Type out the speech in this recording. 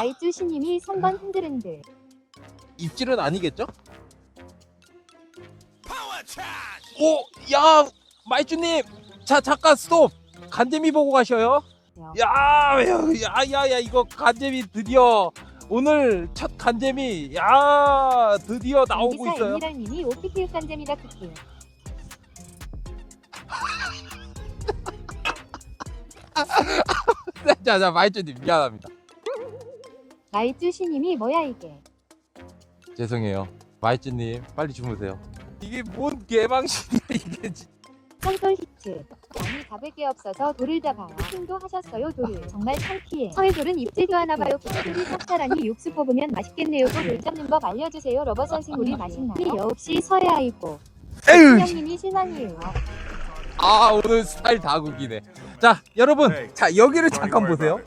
마이쭈 신님이 3번 흔들흔들. 입질은 아니겠죠? 오, 야, 마이쭈님, 자 잠깐 스톱. 간재미 보고 가셔요. 야, 야, 야, 야, 이거 간재미 드디어 오늘 첫 간재미, 야, 드디어 나오고 기사 있어요. 에미랄님이 오피키우 깐잼이다 크키. 자, 자, 마이쭈님 미안합니다. 마이쭈 신님이 뭐야 이게. 죄송해요. 마이쭈님 빨리 주무세요. 이게 뭔 개망신이야 이게. 진- 성돌 히트. 아니 잡을 게 없어서 돌을 잡아요. 킹도 하셨어요 돌을. 정말 창피해. 서해돌은 입질도 하나 봐요. 돌이 삭살하니 육수 뽑으면 맛있겠네요. 돌을 잡는 법 알려주세요. 러버 선생님이 맛있나요? 역시 서해 아이고. 에휴, 형님이 실망이에요. 아 오늘 스타일 다국이네. 자 여러분, 자 여기를 잠깐 보세요.